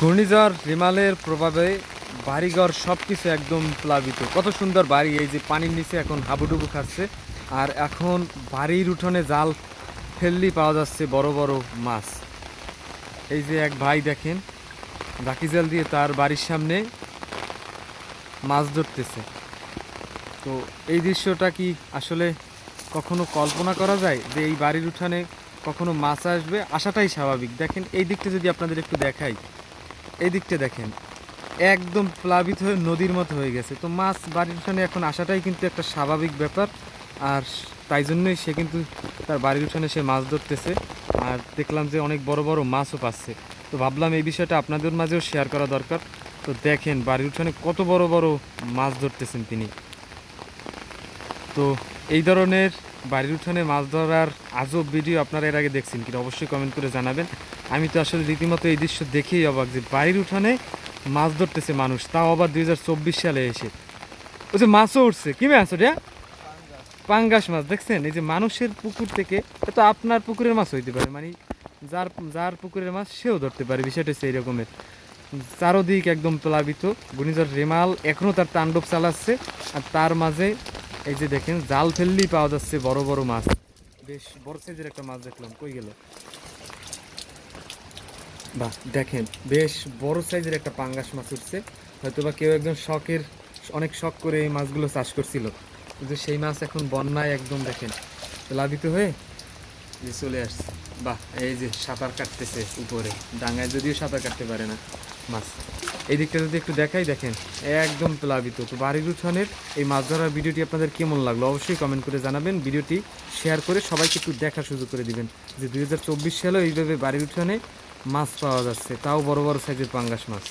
ঘূর্ণিঝড়, রিমালের প্রভাবে বাড়িঘর সব কিছু একদম প্লাবিত। কত সুন্দর বাড়ি, এই যে পানির নিচে এখন হাবুডুবু খাচ্ছে। আর এখন বাড়ির উঠোনে জাল ফেললি পাওয়া যাচ্ছে বড় বড় মাছ। এই যে এক ভাই দেখেন বাকি জাল দিয়ে তার বাড়ির সামনে মাছ ধরতেছে। তো এই দৃশ্যটা কি আসলে কখনো কল্পনা করা যায় যে এই বাড়ির উঠানে কখনো মাছ আসবে? আসাটাই স্বাভাবিক। দেখেন, এই দিকটা যদি আপনাদের একটু দেখাই। এই দিকটা দেখেন, একদম প্লাবিত হয়ে নদীর মতো হয়ে গেছে। তো মাছ বাড়ির উঠানে এখন আসাটাই কিন্তু একটা স্বাভাবিক ব্যাপার। আর তাই জন্যই সে কিন্তু তার বাড়ির উঠানে সে মাছ ধরতেছে। আর দেখলাম যে অনেক বড় বড় মাছও পাচ্ছে। তো ভাবলাম এই বিষয়টা আপনাদের মাঝেও শেয়ার করা দরকার। তো দেখেন, বাড়ির উঠানে কত বড় বড় মাছ ধরতেছেন তিনি। তো এই ধরনের বাড়ির উঠানে মাছ ধরার আজব ভিডিও আপনারা এর আগে দেখছেন কিনা অবশ্যই কমেন্ট করে জানাবেন। আমি তো আসলে রীতিমতো এই দৃশ্য দেখেই অবাক যে বাড়ির উঠানে মাছ ধরতেছে মানুষ, তাও আবার দুই হাজার চব্বিশ সালে এসে। ওই যে মাছও উঠছে। কি মাছ ওটা? পাঙ্গাস মাছ, দেখছেন? এই যে মানুষের পুকুর থেকে এটা আপনার পুকুরের মাছ হইতে পারে মানে যার যার পুকুরের মাছ সেও ধরতে পারে, বিষয়টা সেই রকমের চারোদিক একদম প্লাবিত, ঘূর্ণিঝড় রেমাল এখনও তার তাণ্ডব চালাচ্ছে, আর তার মাঝে এই যে দেখেন, জাল ফেললেই পাওয়া যাচ্ছে বড় বড় মাছ। বেশ বড় সাইজের একটা মাছ দেখলাম, কই গেল? বাহ, দেখেন, বেশ বড় সাইজের একটা পাঙ্গাস মাছ উঠছে। হয়তো বা কেউ একজন শখের, অনেক শখ করে এই মাছগুলো চাষ করছিল। কিন্তু সেই মাছ এখন বন্যায় একদম দেখেন লাভিত হয়ে যে চলে আসছে। বাহ, এই যে সাঁতার কাটতেছে উপরে। ডাঙায় যদিও সাঁতার কাটতে পারে না, মাছ। এই দিকটা যদি একটু দেখাই, দেখেন, একদম প্লাবিত। তো বাড়ির উঠানের এই মাছ ধরার ভিডিওটি আপনাদের কেমন লাগল অবশ্যই কমেন্ট করে জানাবেন। ভিডিওটি শেয়ার করে সবাইকে একটু দেখার সুযোগ করে দিবেন যে দুই হাজার চব্বিশ সালেও এইভাবে বাড়ির উঠানে মাছ পাওয়া যাচ্ছে। তাও বড় বড় সাইজের পাঙ্গাস মাছ।